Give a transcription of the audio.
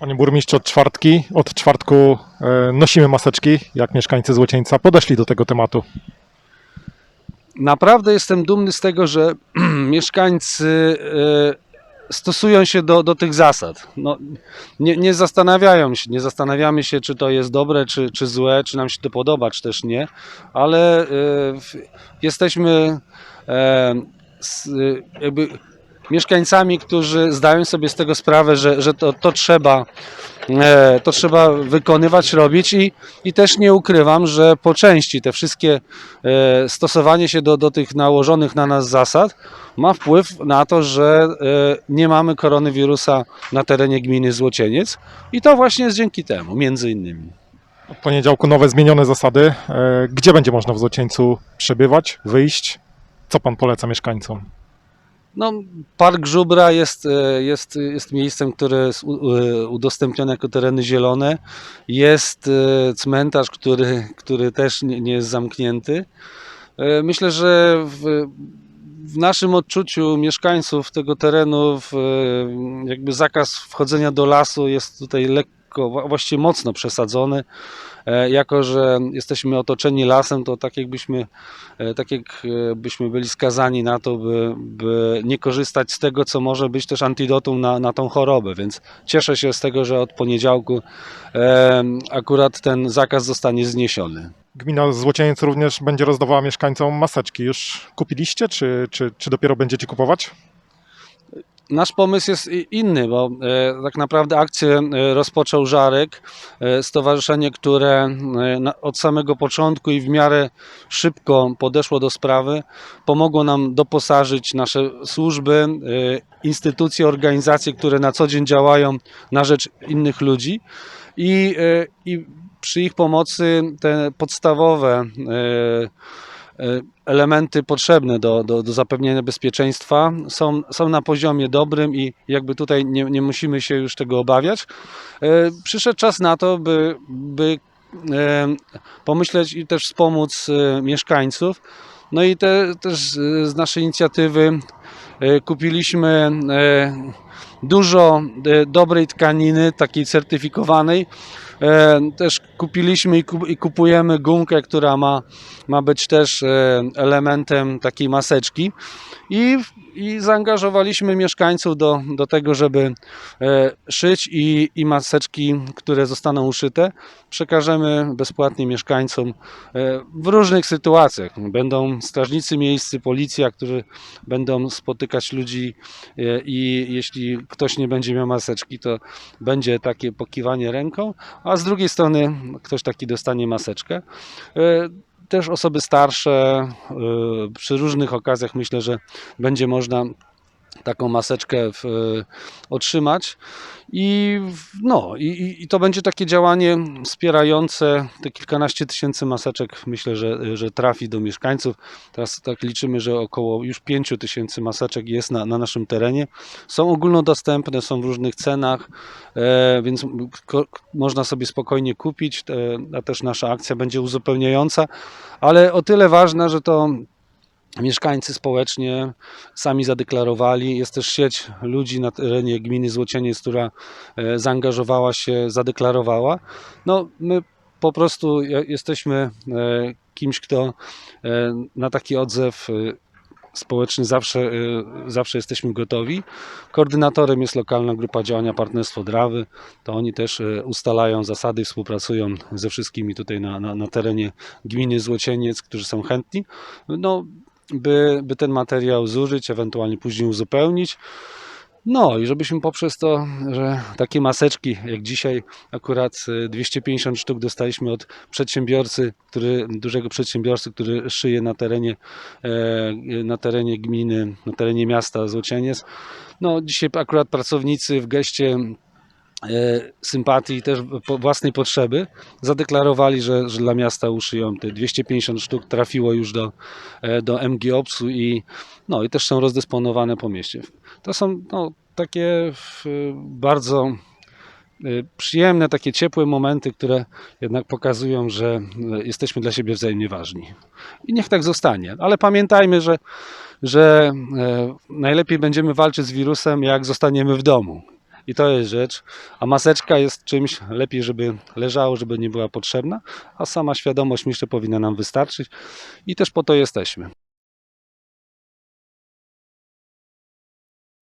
Panie burmistrzu, od czwartki, od czwartku e, nosimy maseczki, jak mieszkańcy Złocieńca podeszli do tego tematu. Naprawdę jestem dumny z tego, że mieszkańcy e, stosują się do, do tych zasad. No, nie, nie zastanawiają się, nie zastanawiamy się, czy to jest dobre, czy, czy złe, czy nam się to podoba, czy też nie, ale e, jesteśmy jakby mieszkańcami, którzy zdają sobie z tego sprawę, że, że to, to trzeba e, to trzeba wykonywać, robić i, i też nie ukrywam, że po części te wszystkie e, stosowanie się do, do tych nałożonych na nas zasad ma wpływ na to, że e, nie mamy koronawirusa na terenie gminy Złocieniec i to właśnie jest dzięki temu, między innymi. Od poniedziałku nowe zmienione zasady. Gdzie będzie można w Złocieńcu przebywać, wyjść? Co pan poleca mieszkańcom? No, Park Żubra jest, e, jest, jest miejscem, które jest e, udostępnione jako tereny zielone. Jest e, cmentarz, który, który też nie, jest zamknięty. Myślę, że w, w naszym odczuciu mieszkańców tego terenu jakby zakaz wchodzenia do lasu jest tutaj lekko, wła- właściwie mocno przesadzony. E, Jako, że jesteśmy otoczeni lasem, to tak jakbyśmy E, tak jakbyśmy byli skazani na to, by, by nie korzystać z tego, co może być też antidotum na, na tą chorobę, więc cieszę się z tego, że od poniedziałku e, akurat ten zakaz zostanie zniesiony. Gmina Złocieniec również będzie rozdawała mieszkańcom maseczki. Już kupiliście, czy, czy, czy dopiero będziecie kupować? Nasz pomysł jest inny, bo e, tak naprawdę akcję e, rozpoczął Żarek, e, stowarzyszenie, które od samego początku i w miarę szybko podeszło do sprawy, pomogło nam doposażyć nasze służby, instytucje, organizacje, które na co dzień działają na rzecz innych ludzi. I, i przy ich pomocy te podstawowe elementy potrzebne do, do, do zapewnienia bezpieczeństwa są, są na poziomie dobrym i jakby tutaj nie, nie musimy się już tego obawiać. E, Przyszedł czas na to, by, by e, pomyśleć i też wspomóc e, mieszkańców. No i te, też z naszej inicjatywy e, kupiliśmy e, dużo e, dobrej tkaniny, takiej certyfikowanej. E, Też kupiliśmy i kup- i kupujemy gumkę, która ma, ma być też e, elementem takiej maseczki. I, I zaangażowaliśmy mieszkańców do, do tego, żeby e, szyć i, i maseczki, które zostaną uszyte, przekażemy bezpłatnie mieszkańcom e, w różnych sytuacjach. Będą strażnicy miejscy, policja, którzy będą spotykać ludzi i jeśli ktoś nie będzie miał maseczki, to będzie takie pokiwanie ręką, a z drugiej strony ktoś taki dostanie maseczkę. E, Też osoby starsze, e, przy różnych okazjach myślę, że będzie można taką maseczkę w, otrzymać. I, no, i- i to będzie takie działanie wspierające te kilkanaście tysięcy maseczek. Myślę, że, że trafi do mieszkańców. Teraz tak liczymy, że około już pięciu tysięcy maseczek jest na, na naszym terenie. Są ogólnodostępne, są w różnych cenach, e, więc ko, można sobie spokojnie kupić. E, a też nasza akcja będzie uzupełniająca, ale o tyle ważna, że to mieszkańcy społecznie sami zadeklarowali. Jest też sieć ludzi na terenie gminy Złocieniec, która e, zaangażowała się, zadeklarowała. No, my po prostu je- jesteśmy e, kimś, kto e, na taki odzew społeczny zawsze, zawsze jesteśmy gotowi. Koordynatorem jest lokalna grupa działania Partnerstwo Drawy. To oni też ustalają zasady, współpracują ze wszystkimi tutaj na, na, na terenie gminy Złocieniec, którzy są chętni. No, by, by ten materiał zużyć, ewentualnie później uzupełnić. No i żebyśmy poprzez to, że takie maseczki, jak dzisiaj akurat e, 250 sztuk dostaliśmy od przedsiębiorcy, który, dużego przedsiębiorcy, który szyje na terenie, e, na terenie gminy, na terenie miasta Złocieniec. No dzisiaj akurat pracownicy w geście e, sympatii też po własnej potrzeby zadeklarowali, że, że dla miasta uszyją te 250 sztuk trafiło już do, e, do MGOPS-u i, no, i też są rozdysponowane po mieście. To są no, takie bardzo e, przyjemne, takie ciepłe momenty, które jednak pokazują, że jesteśmy dla siebie wzajemnie ważni. I niech tak zostanie. Ale pamiętajmy, że, że najlepiej będziemy walczyć z wirusem, jak zostaniemy w domu. I to jest rzecz. A maseczka jest czymś lepiej, żeby leżało, żeby nie była potrzebna, a sama świadomość myślę powinna nam wystarczyć i też po to jesteśmy.